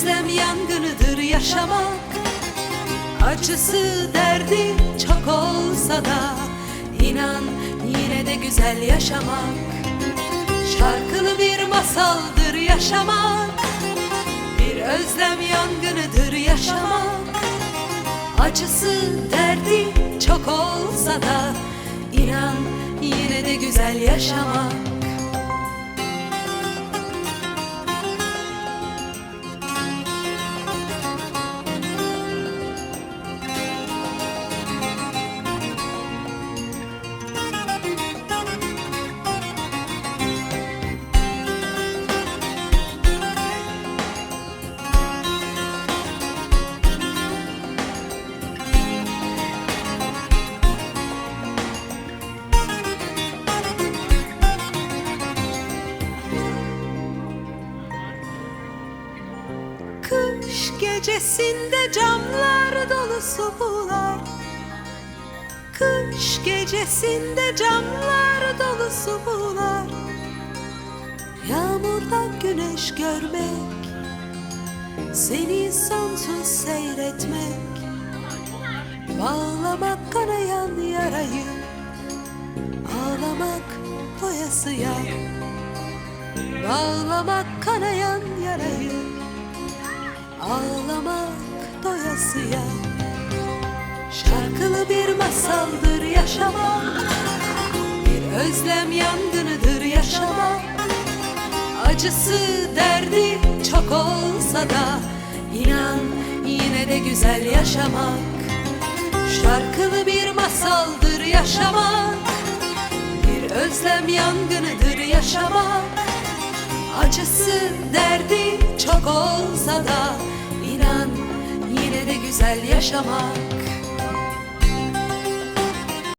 özlem yangınıdır yaşamak. Acısı derdi çok olsa da inan yine de güzel yaşamak. Şarkılı bir masaldır yaşamak. Bir özlem yangınıdır yaşamak. Acısı derdi çok olsa da inan yine de güzel yaşamak gecesinde camlar dolusu bular Kış gecesinde camlar dolusu bular Yağmurda güneş görmek Seni sonsuz seyretmek. Bağlamak kanayan yarayı Ağlamak doyasıya Bağlamak kanayan yarayı Ağlamak doyasıya. Şarkılı bir masaldır yaşamak. Bir özlem yangınıdır yaşamak. Acısı derdi çok olsa da inan yine de güzel yaşamak. Şarkılı bir masaldır yaşamak. Bir özlem yangınıdır yaşamak. Acısı derdi çok olsa da güzel yaşamak